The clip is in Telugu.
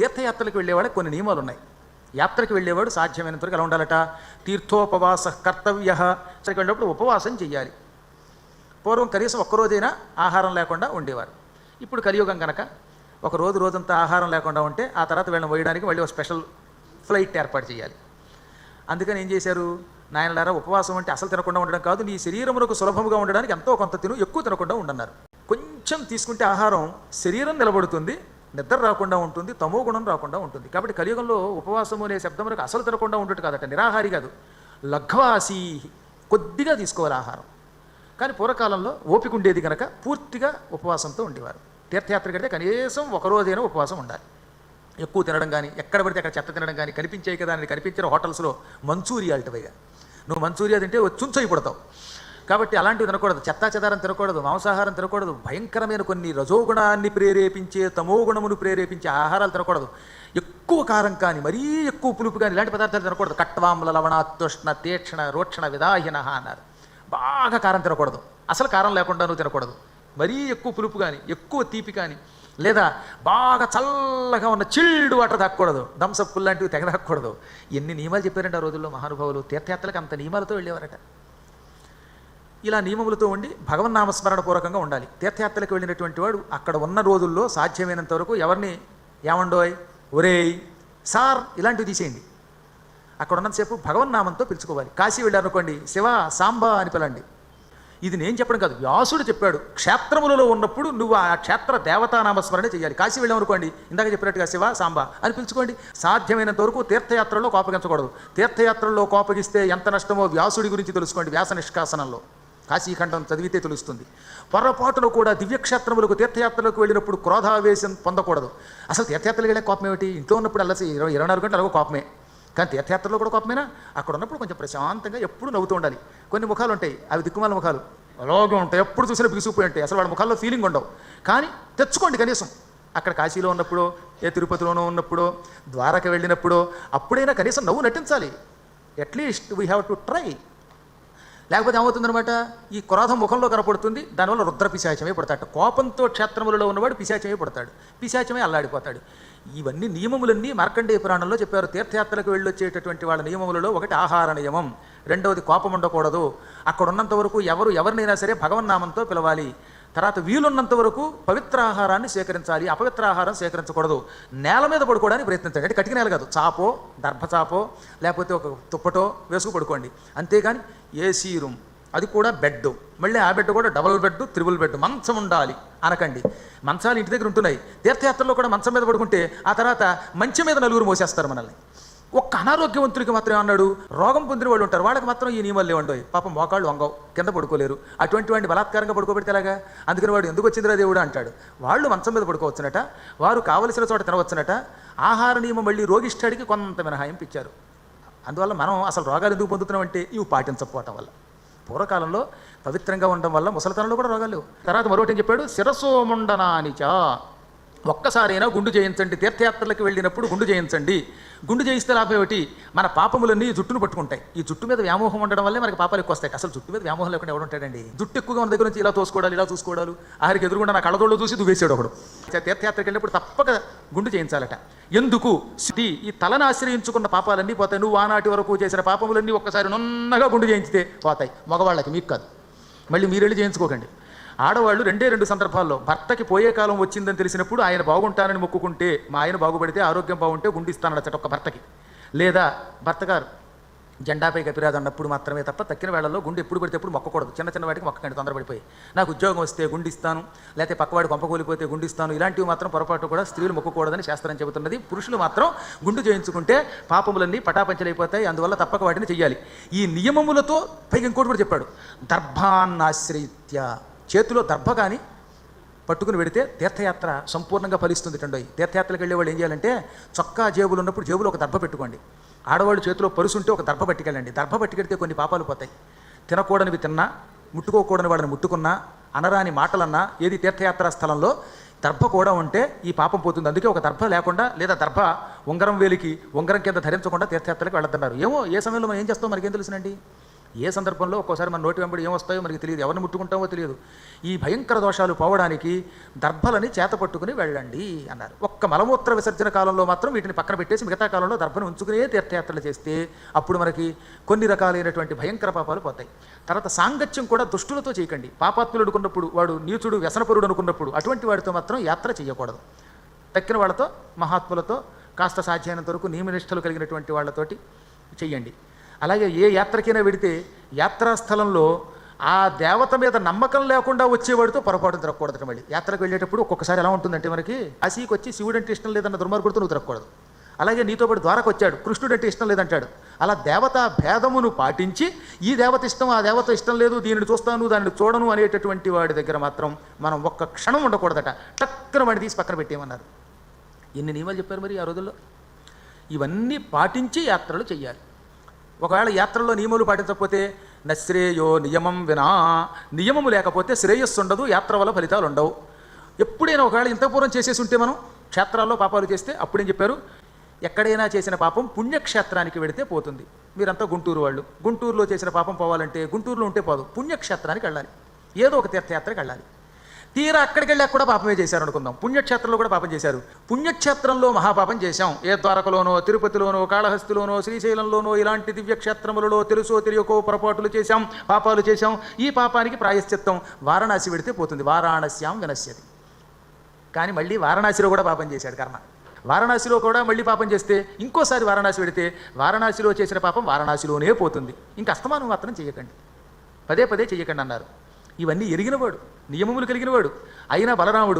తీర్థయాత్రలకు వెళ్ళేవాళ్ళకి కొన్ని నియమాలు ఉన్నాయి యాత్రకు వెళ్ళేవాడు సాధ్యమైనంత వరకు ఎలా ఉండాలట. తీర్థోపవాస కర్తవ్య అక్కడికి వెళ్ళినప్పుడు ఉపవాసం చెయ్యాలి. పూర్వం కనీసం ఒక్కరోజైనా ఆహారం లేకుండా ఉండేవారు. ఇప్పుడు కలియుగం కనుక ఒక రోజు రోజంతా ఆహారం లేకుండా ఉంటే ఆ తర్వాత వీళ్ళని వేయడానికి మళ్ళీ ఒక స్పెషల్ ఫ్లైట్ ఏర్పాటు చేయాలి అందుకని ఏం చేశారు? నాయనలారా ఉపవాసం అంటే అసలు తినకుండా ఉండడం కాదు నీ శరీరమునకు సులభముగా ఉండడానికి ఎంతో కొంత తిను ఎక్కువ తినకుండా ఉండన్నారు. కొంచెం తీసుకుంటే ఆహారం శరీరం నిలబడుతుంది నిద్ర రాకుండా ఉంటుంది తమో గుణం రాకుండా ఉంటుంది. కాబట్టి కలియుగంలో ఉపవాసము అనే శబ్దం వరకు అసలు తినకుండా ఉండటం కాదట నిరాహారి కాదు. లఘ్వాసి కొద్దిగా తీసుకోవాలి ఆహారం. కానీ పూర్వకాలంలో ఓపిక ఉండేది కనుక పూర్తిగా ఉపవాసంతో ఉండేవారు. తీర్థయాత్ర కడితే కనీసం ఒకరోజైనా ఉపవాసం ఉండాలి. ఎక్కువ తినడం కానీ ఎక్కడ పడితే అక్కడ చెత్త తినడం కానీ కనిపించాయి కదా అని కనిపించిన హోటల్స్లో మంచూరియా అల్టవైగా నువ్వు మంచూరియా తింటే చుంచయి పడతావు. కాబట్టి అలాంటివి తినకూడదు. చెత్తా చెదారం తినకూడదు. మాంసాహారం తినకూడదు. భయంకరమైన కొన్ని రజోగుణాన్ని ప్రేరేపించే తమోగుణమును ప్రేరేపించే ఆహారాలు తినకూడదు. ఎక్కువ కారం కానీ మరీ ఎక్కువ పులుపు కానీ ఇలాంటి పదార్థాలు తినకూడదు. కట్వాముల లవణాత్యుష్ణ తీక్షణ రోక్షణ విదాహిన అన్నారు. బాగా కారం తినకూడదు. అసలు కారం లేకుండా నువ్వు తినకూడదు. మరీ ఎక్కువ పులుపు కానీ ఎక్కువ తీపి కానీ లేదా బాగా చల్లగా ఉన్న చిల్డ్ వాటర్ తాగకూడదు. థమ్సప్ లాంటివి తెగ తాగకూడదు. ఎన్ని నియమాలు చెప్పారంటే ఆ రోజుల్లో మహానుభావులు? తీర్థయాత్రలకు అంత నియమాలతో వెళ్ళేవారట. ఇలా నియమములతో ఉండి భగవన్నామస్మరణ పూర్వకంగా ఉండాలి. తీర్థయాత్రలకు వెళ్ళినటువంటి వాడు అక్కడ ఉన్న రోజుల్లో సాధ్యమైనంత వరకు ఎవరిని? ఏమండోయ్? ఒరేయ్ సార్ ఇలాంటివి తీసేయండి. అక్కడ ఉన్నంతసేపు భగవన్నామంతో పిలుచుకోవాలి. కాశీ వెళ్ళారనుకోండి శివ సాంబ అని పిలండి. ఇది నేను చెప్పడం కాదు వ్యాసుడు చెప్పాడు క్షేత్రములలో ఉన్నప్పుడు నువ్వు ఆ క్షేత్ర దేవతానామస్మరణ చేయాలి. కాశీ వెళ్ళామనుకోండి ఇందాక చెప్పినట్టుగా శివ సాంబ అని పిలుచుకోండి సాధ్యమైనంత వరకు తీర్థయాత్రలో కోపగించకూడదు. తీర్థయాత్రల్లో కోపగిస్తే ఎంత నష్టమో వ్యాసుడి గురించి తెలుసుకోండి వ్యాస నిష్కాసనంలో. కాశీఖండం చదివితే తెలుస్తుంది. పొరపాటులో కూడా దివ్యక్షేత్రములకు తీర్థయాత్రలకు వెళ్ళినప్పుడు క్రోధావేశం పొందకూడదు. అసలు తీర్థయాత్రలకు వెళ్ళే కోపం ఏమిటి? ఇంట్లో ఉన్నప్పుడు అల్లసి ఇరవై ఇరవై నాలుగు గంటలు అలాగో కోపమే. కానీ తీర్థయాత్రలో కూడా కోపమేనా? అక్కడ ఉన్నప్పుడు కొంచెం ప్రశాంతంగా ఎప్పుడు నవ్వుతూ ఉండాలి. కొన్ని ముఖాలు ఉంటాయి. అవి దిక్కుమాల ముఖాలు. అలాగే ఉంటాయి. ఎప్పుడు చూసినా బిగుసిపోయి ఉంటాయి. అసలు వాళ్ళ ముఖాల్లో ఫీలింగ్ ఉండవు. కానీ తెచ్చుకోండి కనీసం. అక్కడ కాశీలో ఉన్నప్పుడు ఏ తిరుపతిలోనో ఉన్నప్పుడు ద్వారక వెళ్ళినప్పుడు అప్పుడైనా కనీసం నవ్వు నటించాలి. At least we have to try లేకపోతే ఏమవుతుందనమాట ఈ క్రోధం ముఖంలో కనపడుతుంది దానివల్ల రుద్ర పిశాచమే పడతాడు. కోపంతో క్షేత్రములలో ఉన్నవాడు పిశాచమే పడతాడు. పిశాచమే అల్లాడిపోతాడు. ఇవన్నీ నియమములన్నీ మార్కండేయ పురాణంలో చెప్పారు. తీర్థయాత్రలకు వెళ్ళొచ్చేటటువంటి వాళ్ళ నియమములలో ఒకటి ఆహార నియమం. రెండవది కోపం ఉండకూడదు. అక్కడ ఉన్నంత వరకు ఎవరు ఎవరినైనా సరే భగవన్నామంతో పిలవాలి. తర్వాత వీలున్నంత వరకు పవిత్ర ఆహారాన్ని సేకరించాలి. అపవిత్ర ఆహారం సేకరించకూడదు. నేల మీద పడుకోవడానికి ప్రయత్నించండి. అంటే కటిక నేల కాదు. చాపో దర్భచాపో లేకపోతే ఒక తుప్పటో వేసుకు పడుకోండి. అంతేగాని ఏసీ రూమ్ అది కూడా బెడ్. మళ్ళీ ఆ బెడ్ కూడా డబుల్ బెడ్ త్రిబుల్ బెడ్ మంచం ఉండాలి అనకండి. మంచాలు ఇంటి దగ్గర ఉంటున్నాయి. తీర్థయాత్రలో కూడా మంచం మీద పడుకుంటే ఆ తర్వాత మంచం మీద నలుగురు మోసేస్తారు మనల్ని. ఒక్క అనారోగ్యవంతుడికి మాత్రం అన్నాడు. రోగం పొందిన వాళ్ళు ఉంటారు. వాళ్ళకి మాత్రం ఈ నియమాలు లేవండి. పాపం మోకాళ్ళు వంగవు కింద పడుకోలేరు. అటువంటి వాడిని బలాత్కారంగా పడుకోబెడితే ఎలాగా? అందుకని వాడు ఎందుకు వచ్చిందిరా దేవుడు అంటాడు. వాళ్ళు మంచం మీద పడుకోవచ్చునట వారు కావలసిన చోట తినవచ్చునట ఆహార నియమం మళ్ళీ రోగిష్టాడికి కొంత మినహాయింపు ఇచ్చారు. అందువల్ల మనం అసలు రోగాలు ఎందుకు పొందుతున్నామంటే ఇవి పాటించకపోవటం వల్ల. పూర్వకాలంలో పవిత్రంగా ఉండడం వల్ల ముసలితనంలో కూడా రోగాలు తర్వాత మరొకటి ఏం చెప్పాడు? శిరసోముండనానిచ. ఒక్కసారైనా గుండు చేయించండి తీర్థయాత్రలకు వెళ్ళినప్పుడు గుండు చేయించండి గుండు చేయిస్తే లాభం ఏమిటి? మన పాపములన్నీ ఈ జుట్టును పట్టుకుంటాయి. ఈ జుట్టు మీద వ్యామోహం ఉండడం వల్లే మనకి పాపాలు ఎక్కువ వస్తాయి. అసలు జుట్టు మీద వ్యామోహం లేకుండా ఎవడు ఉంటాడండి? జుట్టు ఎక్కువగా ఉన్న దగ్గర నుంచి ఇలా చూసుకోవాలి ఇలా చూసుకోవాలి ఆఖరికి ఎదురుగుండా నా కళ్ళదోళ్ళు చూసి దువ్వేసాడు ఒకడు. తీర్థయాత్రకి వెళ్ళినప్పుడు తప్పక గుండు చేయించాలట ఎందుకు? సిటీ ఈ తలను ఆశ్రయించుకున్న పాపాలన్నీ పోతాయి. నువ్వు ఆనాటి వరకు చేసిన పాపములన్నీ ఒక్కసారి నున్నగా గుండు చేయించితే పోతాయి. మగవాళ్ళకి మీకు కాదు. మళ్ళీ మీరు వెళ్ళి చేయించుకోకండి ఆడవాళ్ళు రెండే రెండు సందర్భాల్లో. భర్తకి పోయే కాలం వచ్చిందని తెలిసినప్పుడు ఆయన బాగుంటానని మొక్కుకుంటే మా ఆయన బాగుపడితే ఆరోగ్యం బాగుంటే గుండిస్తానడచట ఒక భర్తకి. లేదా భర్త గారు జెండాపై కపిరాదు అన్నప్పుడు మాత్రమే తప్ప తక్కిన వేళల్లో గుండె ఎప్పుడు పడితే ఎప్పుడు మొక్కకూడదు. చిన్న చిన్న వాటికి మొక్కకండి తొందరపడిపోయి నాకు ఉద్యోగం వస్తే గుండిస్తాను లేకపోతే పక్కవాడి కొంపకూలిపోతే గుండిస్తాను ఇలాంటివి మాత్రం పొరపాటు కూడా స్త్రీలు మొక్కకూడదని శాస్త్రం చెబుతున్నది. పురుషులు మాత్రం గుండు చేయించుకుంటే పాపములన్నీ పటాపంచలైపోతాయి అందువల్ల తప్పక వాటిని చెయ్యాలి. ఈ నియమములతో పైగా ఇంకోటి కూడా చెప్పాడు. దర్భాన్నాశ్రయిత్య. చేతిలో దర్భ కానీ పట్టుకుని పెడితే తీర్థయాత్ర సంపూర్ణంగా ఫలిస్తుంది టండోయ్. తీర్థయాత్రలకు వెళ్ళే వాళ్ళు ఏం చేయాలంటే చొక్కా జేబులు ఉన్నప్పుడు జేబులో ఒక దర్భ పెట్టుకోండి. ఆడవాళ్ళు చేతిలో పరుసు ఉంటే ఒక దర్భ పట్టుకెళ్ళండి. దర్భ పట్టుకెడితే కొన్ని పాపాలు పోతాయి. తినకూడనివి తిన్నా ముట్టుకోకూడని వాళ్ళని ముట్టుకున్నా అనరాని మాటలన్నా ఏది తీర్థయాత్రా స్థలంలో దర్భ కూడా ఉంటే ఈ పాపం పోతుంది. అందుకే ఒక దర్భ లేకుండా లేదా దర్భ ఉంగరం వేలికి ఉంగరం కింద ధరించకుండా తీర్థయాత్రలకు వెళ్తున్నారు ఏమో ఏ సమయంలో మనం ఏం చేస్తాం? మనకేం తెలుసునండి? ఏ సందర్భంలో ఒక్కోసారి మన నోటి వెంబడి ఏమొస్తాయో మనకి తెలియదు. ఎవరిని ముట్టుకుంటామో తెలియదు. ఈ భయంకర దోషాలు పోవడానికి దర్భలని చేత పట్టుకుని వెళ్ళండి అన్నారు. ఒక్క మలమూత్ర విసర్జన కాలంలో మాత్రం వీటిని పక్కన పెట్టేసి మిగతా కాలంలో దర్భను ఉంచుకునే తీర్థయాత్రలు చేస్తే అప్పుడు మనకి కొన్ని రకాలైనటువంటి భయంకర పాపాలు పోతాయి. తర్వాత సాంగత్యం కూడా దుష్టులతో చేయకండి. పాపాత్ములు అనుకున్నప్పుడు వాడు నీచుడు వ్యసనపరుడు అనుకున్నప్పుడు అటువంటి వాడితో మాత్రం యాత్ర చేయకూడదు. తక్కిన వాళ్ళతో మహాత్ములతో కాస్త సాధ్యమైనంత వరకు నియమనిష్టలు కలిగినటువంటి వాళ్ళతోటి చెయ్యండి. అలాగే ఏ యాత్రకైనా వెడితే యాత్రాస్థలంలో ఆ దేవత మీద నమ్మకం లేకుండా వచ్చేవాడితో పొరపాటు తిరగకూడదు మళ్ళీ. యాత్రకు వెళ్ళేటప్పుడు ఒక్కొక్కసారి ఎలా ఉంటుందంటే మనకి కాశీకి వచ్చి శివుడు అంటే ఇష్టం లేదన్న దుర్మార్గుడితో నువ్వు తిరగకూడదు. అలాగే నీతో పాటు ద్వారకు వచ్చాడు కృష్ణుడు అంటే ఇష్టం లేదంటాడు. అలా దేవతా భేదమును పాటించి ఈ దేవత ఇష్టం ఆ దేవత ఇష్టం లేదు దీనిని చూస్తాను దానిని చూడను అనేటటువంటి వాడి దగ్గర మాత్రం మనం ఒక్క క్షణం ఉండకూడదట. టక్కన వాడిని తీసి పక్కన పెట్టేయమన్నారు. ఎన్ని నియమాలు చెప్పారు మరి ఆ రోజుల్లో? ఇవన్నీ పాటించి యాత్రలు చేయాలి ఒకవేళ యాత్రలో నియమాలు పాటించకపోతే నశ్రేయో నియమం వినా నియమము లేకపోతే శ్రేయస్సు ఉండదు యాత్ర వల్ల ఫలితాలు ఉండవు. ఎప్పుడైనా ఒకవేళ ఇంతపూర్వం చేసేసి ఉంటే మనం క్షేత్రాల్లో పాపాలు చేస్తే అప్పుడేం చెప్పారు? ఎక్కడైనా చేసిన పాపం పుణ్యక్షేత్రానికి వెడితే పోతుంది. మీరంతా గుంటూరు వాళ్ళు. గుంటూరులో చేసిన పాపం పోవాలంటే గుంటూరులో ఉంటే పోదు. పుణ్యక్షేత్రానికి వెళ్ళాలి. ఏదో ఒక తీర్థయాత్రకి వెళ్ళాలి. తీరా అక్కడికి వెళ్ళాక కూడా పాపమే చేశారు అనుకుందాం. పుణ్యక్షేత్రంలో కూడా పాపం చేశారు. పుణ్యక్షేత్రంలో మహాపాపం చేశాం. ఏ ద్వారకలోనో తిరుపతిలోనో కాళహస్తిలోనో శ్రీశైలంలోనో ఇలాంటి దివ్యక్షేత్రములలో తెలుసో తెలియకో పొరపాటులు చేశాం పాపాలు చేశాం. ఈ పాపానికి ప్రాయశ్చిత్తం వారణాసి పెడితే పోతుంది. వారాణస్యాం వినశ్యతి. కానీ మళ్ళీ వారణాసిలో కూడా పాపం చేశాడు కర్మ. వారణాసిలో కూడా మళ్ళీ పాపం చేస్తే ఇంకోసారి వారణాసి పెడితే వారణాసిలో చేసిన పాపం వారణాసిలోనే పోతుంది. ఇంకా అస్తమానం మాత్రం చేయకండి పదే పదే చేయకండి అన్నారు. ఇవన్నీ ఎరిగినవాడు నియమములు కలిగినవాడు. అయినా బలరాముడు